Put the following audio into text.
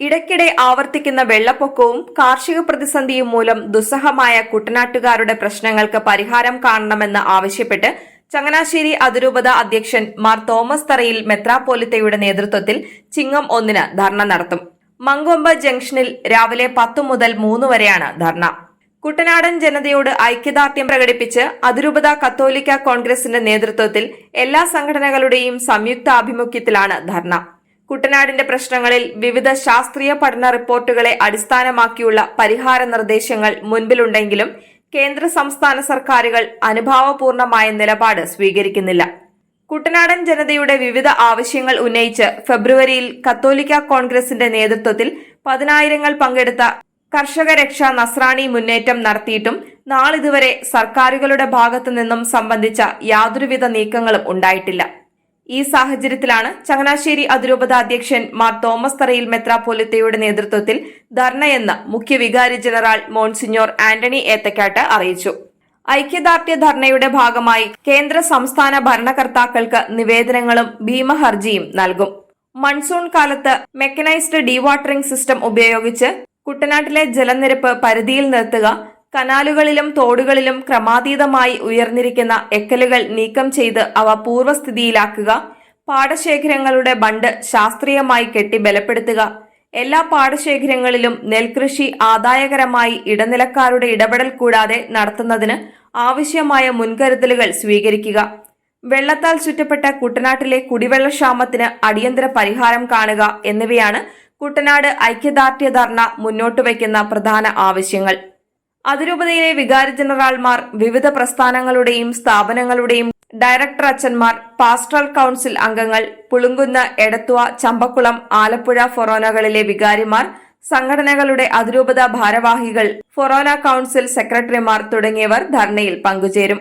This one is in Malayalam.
ഇടയ്ക്കിടെ ആവർത്തിക്കുന്ന വെള്ളപ്പൊക്കവും കാർഷിക പ്രതിസന്ധിയും മൂലം ദുസ്സഹമായ കുട്ടനാട്ടുകാരുടെ പ്രശ്നങ്ങൾക്ക് പരിഹാരം കാണണമെന്ന് ആവശ്യപ്പെട്ട് ചങ്ങനാശ്ശേരി അതിരൂപത അധ്യക്ഷൻ മാർ തോമസ് തറയിൽ മെത്രാപ്പോലിത്തയുടെ നേതൃത്വത്തിൽ ചിങ്ങം ഒന്നിന് ധർണ നടത്തും. മങ്കൊമ്പ് ജംഗ്ഷനിൽ രാവിലെ പത്തു മുതൽ മൂന്ന് വരെയാണ് ധർണ. കുട്ടനാടൻ ജനതയോട് ഐക്യദാർഢ്യം പ്രകടിപ്പിച്ച് അതിരൂപത കത്തോലിക്ക കോൺഗ്രസിന്റെ നേതൃത്വത്തിൽ എല്ലാ സംഘടനകളുടെയും സംയുക്ത ആഭിമുഖ്യത്തിലാണ് ധർണ. കുട്ടനാടിന്റെ പ്രശ്നങ്ങളിൽ വിവിധ ശാസ്ത്രീയ പഠന റിപ്പോർട്ടുകളെ അടിസ്ഥാനമാക്കിയുള്ള പരിഹാര നിർദ്ദേശങ്ങൾ മുൻപിലുണ്ടെങ്കിലും കേന്ദ്ര സംസ്ഥാന സർക്കാരുകൾ അനുഭാവപൂർണമായ നിലപാട് സ്വീകരിക്കുന്നില്ല. കുട്ടനാടൻ ജനതയുടെ വിവിധ ആവശ്യങ്ങൾ ഉന്നയിച്ച് ഫെബ്രുവരിയിൽ കത്തോലിക്ക കോൺഗ്രസിന്റെ നേതൃത്വത്തിൽ പതിനായിരങ്ങൾ പങ്കെടുത്ത കർഷക രക്ഷാ നസ്രാണി മുന്നേറ്റം നടത്തിയിട്ടും നാളിതുവരെ സർക്കാരുകളുടെ ഭാഗത്തു നിന്നും സംബന്ധിച്ച യാതൊരുവിധ നീക്കങ്ങളും ഉണ്ടായിട്ടില്ല. ഈ സാഹചര്യത്തിലാണ് ചങ്ങനാശ്ശേരി അതിരൂപത അധ്യക്ഷൻ മാർ തോമസ് തറയിൽ മെത്രാപോലിത്തയുടെ നേതൃത്വത്തിൽ ധർണയെന്ന് മുഖ്യ വികാരി ജനറൽ മോൺസിഞ്ഞോർ ആന്റണി ഏത്തക്കാട്ട് അറിയിച്ചു. ഐക്യദാർഢ്യ ധർണയുടെ ഭാഗമായി കേന്ദ്ര സംസ്ഥാന ഭരണകർത്താക്കൾക്ക് നിവേദനങ്ങളും ഭീമഹർജിയും നൽകും. മൺസൂൺ കാലത്ത് മെക്കനൈസ്ഡ് ഡീവാട്ടറിംഗ് സിസ്റ്റം ഉപയോഗിച്ച് കുട്ടനാട്ടിലെ ജലനിരപ്പ് പരിധിയിൽ നിർത്തുക കനാലുകളിലും തോടുകളിലും ക്രമാതീതമായി ഉയർന്നിരിക്കുന്ന എക്കലുകൾ നീക്കം ചെയ്ത് അവ പൂർവസ്ഥിതിയിലാക്കുക. പാടശേഖരങ്ങളുടെ ബണ്ട് ശാസ്ത്രീയമായി കെട്ടി ബലപ്പെടുത്തുക. എല്ലാ പാടശേഖരങ്ങളിലും നെൽകൃഷി ആദായകരമായി ഇടനിലക്കാരുടെ ഇടപെടൽ കൂടാതെ നടത്തുന്നതിന് ആവശ്യമായ മുൻകരുതലുകൾ സ്വീകരിക്കുക. വെള്ളത്താൽ ചുറ്റപ്പെട്ട കുട്ടനാട്ടിലെ കുടിവെള്ളക്ഷാമത്തിന് അടിയന്തര പരിഹാരം കാണുക എന്നിവയാണ് കുട്ടനാട് ഐക്യദാർഢ്യ ധർണ മുന്നോട്ട് വയ്ക്കുന്ന പ്രധാന ആവശ്യങ്ങൾ. അതിരൂപതയിലെ വികാരി ജനറാൾമാർ വിവിധ പ്രസ്ഥാനങ്ങളുടെയും സ്ഥാപനങ്ങളുടെയും ഡയറക്ടർ അച്ഛന്മാർ പാസ്റ്ററൽ കൌൺസിൽ അംഗങ്ങൾ പുളുങ്കുന്ന് എടത്തുവ ചമ്പക്കുളം ആലപ്പുഴ ഫൊറോനകളിലെ വികാരിമാർ സംഘടനകളുടെ അതിരൂപത ഭാരവാഹികൾ ഫൊറോന കൌൺസിൽ സെക്രട്ടറിമാർ തുടങ്ങിയവർ ധർണയിൽ പങ്കുചേരും.